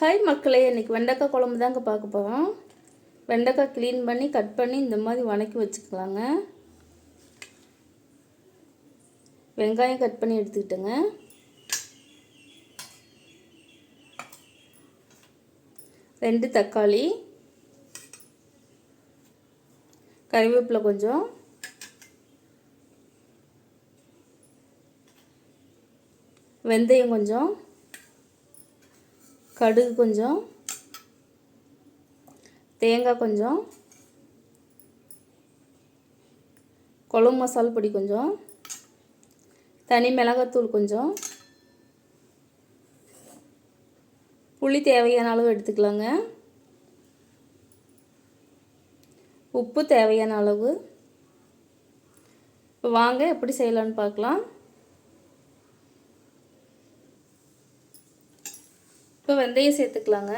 Hi மக்களே. இன்றைக்கி வெண்டைக்காய் குழம்பு தாங்க பார்க்க போகிறோம் வெண்டைக்காய் க்ளீன் பண்ணி கட் பண்ணி இந்த மாதிரி வணக்கி வச்சுக்கலாங்க. வெங்காயம் கட் பண்ணி எடுத்துக்கிட்டேங்க. ரெண்டு தக்காளி. கறிவேப்பிலை கொஞ்சம். வெந்தயம் கொஞ்சம். கடுகு கொஞ்சம் தேங்காய் கொஞ்சம் குழம்பு மசால் பொடி கொஞ்சம் தனி மிளகாத்தூள் கொஞ்சம். புளி தேவையான அளவு எடுத்துக்கலாங்க. உப்பு தேவையான அளவு. இப்போ வாங்க எப்படி செய்யலான்னு பார்க்கலாம். இப்போ வெந்தயம் சேர்த்துக்கலாங்க.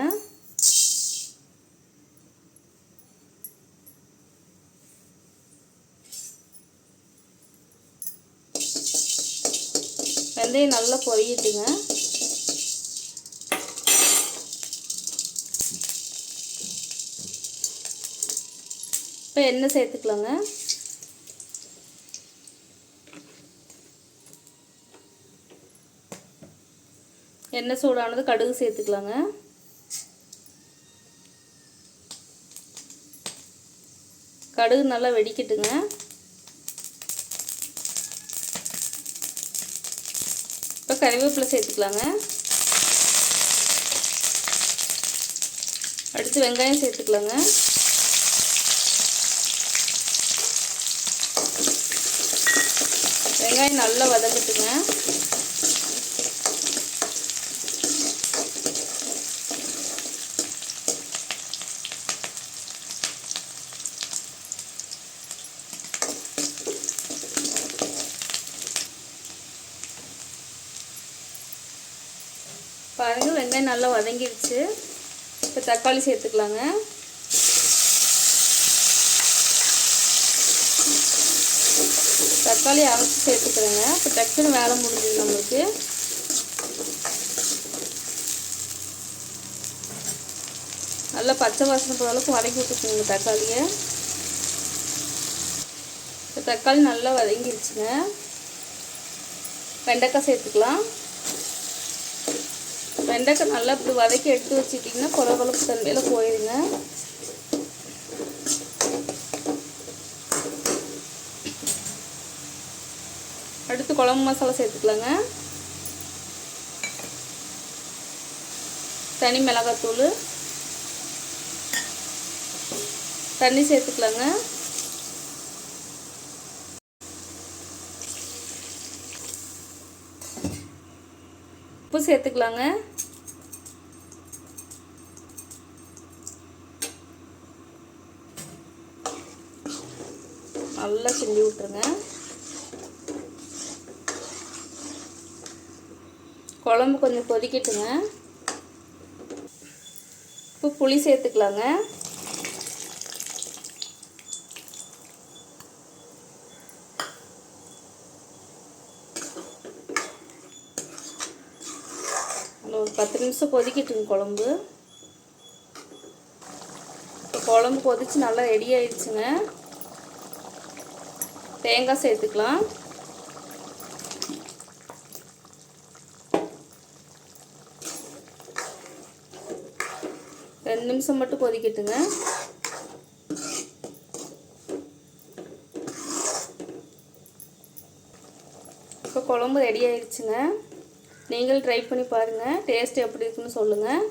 வெந்தயம் நல்லா பொரியட்டுங்க இப்போ எண்ணெய் சேர்த்துக்கலாங்க. எண்ணெய் சூடானது கடுகு சேர்த்துக்கலாங்க. கடுகு நல்லா வெடிக்கட்டுங்க. இப்போ கறிவேப்பிலை சேர்த்துக்கலாங்க. அடுத்து வெங்காயம் சேர்த்துக்கலாங்க. வெங்காயம் நல்லா வதங்கட்டுங்க பாருங்கள் வெங்காயம் நல்லா வதங்கிடுச்சு இப்போ தக்காளி சேர்த்துக்கலாங்க. தக்காளி அரைச்சி சேர்த்துக்கிறேங்க. இப்போ டக்குன்னு வேலை முடிஞ்சுது நம்மளுக்கு. நல்லா பச்சை வாசனை போகிற அளவுக்கு வதக்கி விட்டுக்கோங்க தக்காளியை. இப்போ தக்காளி நல்லா வதங்கிடுச்சுங்க வெண்டைக்காய் சேர்த்துக்கலாம். வெண்டைக்காய் நல்லா இப்படி வதக்கி எடுத்து வச்சுட்டிங்கன்னா குழப்பு தன்மையில் போயிடுங்க அடுத்து குழம்பு மசாலா சேர்த்துக்கலாங்க. தனி மிளகாத்தூள். தண்ணி சேர்த்துக்கலாங்க. உப்பு சேர்த்துக்கலாங்க. நல்லா கிண்டி விட்டுருங்க. குழம்பு கொஞ்சம் கொதிக்கட்டுங்க. இப்போ புளி சேர்த்துக்கலாங்க. பத்து நிமிஷம் கொதிக்கட்டுங்க குழம்பு. இப்போ குழம்பு கொதித்து நல்லா ரெடி ஆயிடுச்சுங்க. தேங்காய் சேர்த்துக்கலாம். ரெண்டு நிமிஷம் மட்டும் கொதிக்கட்டுங்க. இப்போ குழம்பு ரெடி ஆயிடுச்சுங்க. நீங்களும் ட்ரை பண்ணி பாருங்கள் டேஸ்ட் எப்படி இருக்குன்னு சொல்லுங்கள்